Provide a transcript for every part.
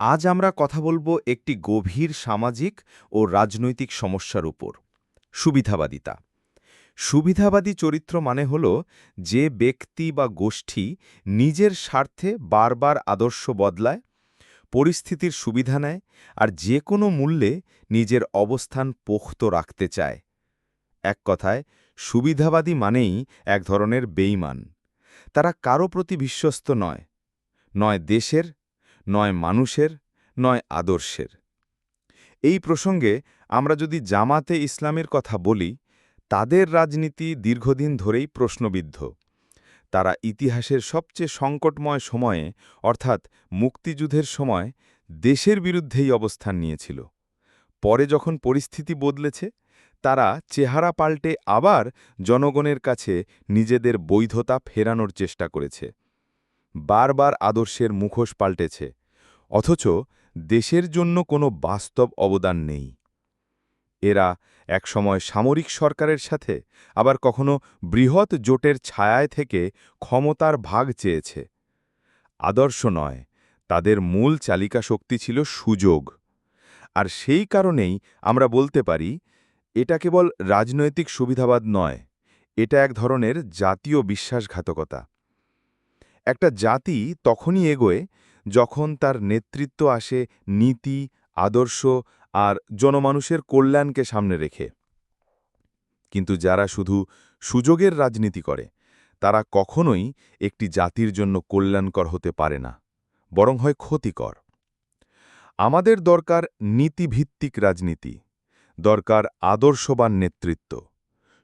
আজ আমরা কথা বলব একটি গভীর সামাজিক ও রাজনৈতিক সমস্যার উপর, সুবিধাবাদিতা। সুবিধাবাদী চরিত্র মানে হল যে ব্যক্তি বা গোষ্ঠী নিজের স্বার্থে বারবার আদর্শ বদলায়, পরিস্থিতির সুবিধা নেয় আর যে কোনো মূল্যে নিজের অবস্থান পোক্ত রাখতে চায়। এক কথায়, সুবিধাবাদী মানেই এক ধরনের বেইমান তারা কারও প্রতি বিশ্বস্ত নয় নয় দেশের নয় মানুষের, নয় আদর্শের। এই প্রসঙ্গে আমরা যদি জামাতে ইসলামের কথা বলি, তাদের রাজনীতি দীর্ঘদিন ধরেই প্রশ্নবিদ্ধ। তারা ইতিহাসের সবচেয়ে সংকটময় সময়ে, অর্থাৎ মুক্তিযুদ্ধের সময়, দেশের বিরুদ্ধেই অবস্থান নিয়েছিল। পরে যখন পরিস্থিতি বদলেছে, তারা চেহারা পাল্টে আবার জনগণের কাছে নিজেদের বৈধতা ফেরানোর চেষ্টা করেছে। বারবার আদর্শের মুখোশ পাল্টেছে, অথচ দেশের জন্য কোনো বাস্তব অবদান নেই। এরা একসময় সামরিক সরকারের সাথে, আবার কখনো বৃহৎ জোটের ছায়ায় থেকে ক্ষমতার ভাগ চেয়েছে। আদর্শ নয়, তাদের মূল চালিকা শক্তি ছিল সুযোগ। আর সেই কারণেই আমরা বলতে পারি, এটা কেবল রাজনৈতিক সুবিধাবাদ নয়, এটা এক ধরনের জাতীয় বিশ্বাসঘাতকতা। একটা জাতি তখনই এগোয় যখন তার নেতৃত্ব আসে নীতি, আদর্শ আর জনমানুষের কল্যাণকে সামনে রেখে। কিন্তু যারা শুধু সুযোগের রাজনীতি করে, তারা কখনোই একটি জাতির জন্য কল্যাণকর হতে পারে না, বরং হয় ক্ষতিকর। আমাদের দরকার নীতিভিত্তিক রাজনীতি, দরকার আদর্শবান নেতৃত্ব।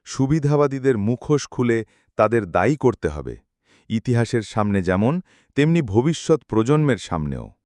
সুবিধাবাদীদের মুখোশ খুলে তাদের দায়ী করতে হবে। ইতিহাসের সামনে যেমন তেমনি ভবিষ্যৎ প্রজন্মের সামনেও।